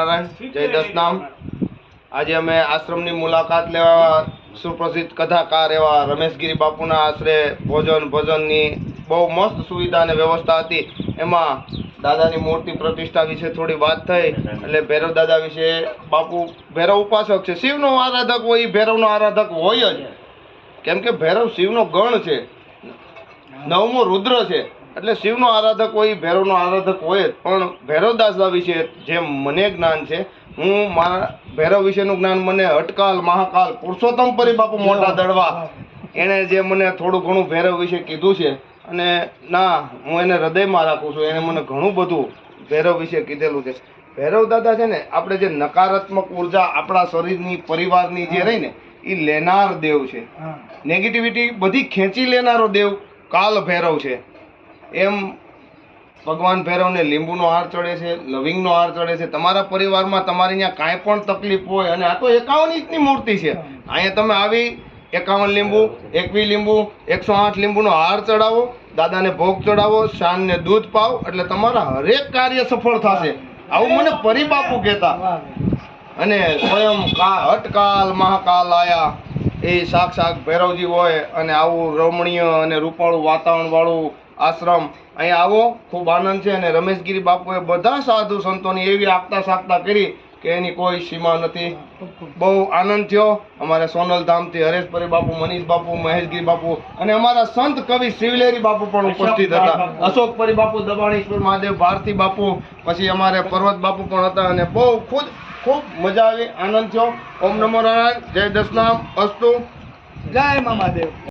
નારાયણ જય દસનામ. આજે અમે આશ્રમની મુલાકાત લેવા સુપ્રસિદ્ધ કથાકાર એવા રમેશગીરી બાપુના આશરે ભોજન ભોજનની બહુ મસ્ત સુવિધા અને વ્યવસ્થા હતી. એમાં દાદાની મૂર્તિ પ્રતિષ્ઠા વિશે થોડી વાત થઈ એટલે ભૈરવ દાદા વિશે બાપુ ભૈરવ ઉપાસક છે. શિવનો આરાધક હોય એ ભૈરવનો આરાધક હોય જ. કેમ કે ભૈરવ શિવનો ગણ છે. નવમો રુદ્ર છે. એટલે શિવનો આરાધક હોય ભૈરવનો આરાધક હોય જ પણ ભૈરવદાસા વિશે જે મને જ્ઞાન છે હું મારા ભૈરવ વિશેનું જ્ઞાન મને અટકાલ મહાકાલ પુરુષોત્તમ પરિબાપુ મોટા દડવા એણે જે મને થોડું ઘણું ભૈરવ વિશે કીધું છે અને ના હું એને હૃદયમાં રાખું છું એણે મને ઘણું બધું ભૈરવ વિશે કીધેલું છે. ભૈરવ દાદા છે ને આપણે જે નકારાત્મક ઊર્જા આપણા શરીરની પરિવારની જે રહી ને એ લેનાર દેવ છે. નેગેટિવિટી બધી ખેંચી લેનારો દેવ કાલ ભૈરવ છે. એમ ભગવાન ભૈરવને લીંબુનો હાર ચડે છે, લવિંગનો હાર ચડે છે. તમારા પરિવારમાં તમારી ત્યાં કાંઈ પણ તકલીફ હોય અને આ તો એકાવન ઇંચની મૂર્તિ છે. અહીંયા તમે આવી એકાવન લીંબુ, એકવી લીંબુ, એકસો આઠ લીંબુનો હાર ચડાવો, દાદાને ભોગ ચડાવો, શાનને દૂધ પાવ, એટલે તમારા હરેક કાર્ય સફળ થશે. આવું મને પરિબાપુ કહેતા. અને સ્વયં કા હટકાલ મહાકાલ આયા. એ સાક્ષાત ભૈરવજી હોય અને આવું રમણીય અને રૂપાળું વાતાવરણ વાળું આશ્રમ. અહીં આવો, ખૂબ આનંદ છે અને રમેશગીરી બાપુએ બધા સાધુ સંતોની એવી આપતા સાપતા કરી કે એની કોઈ સીમા નથી. બહુ આનંદ થયો. અમારે સોનલ ધામથી બાપુ, મનીષ બાપુ, મહેશગીરી બાપુ અને અમારા સંત કવિ શિવલેરી બાપુ પણ ઉપસ્થિત હતા. અશોકપરી બાપુ, દબાણેશ્વર મહાદેવ, ભારતી બાપુ, પછી અમારે પર્વત બાપુ પણ હતા અને બહુ ખુદ ખૂબ મજા આવી, આનંદ થયો. ઓમ નમો નારાયણ, જય દસનામ અસ્તુ. જય મામાદેવ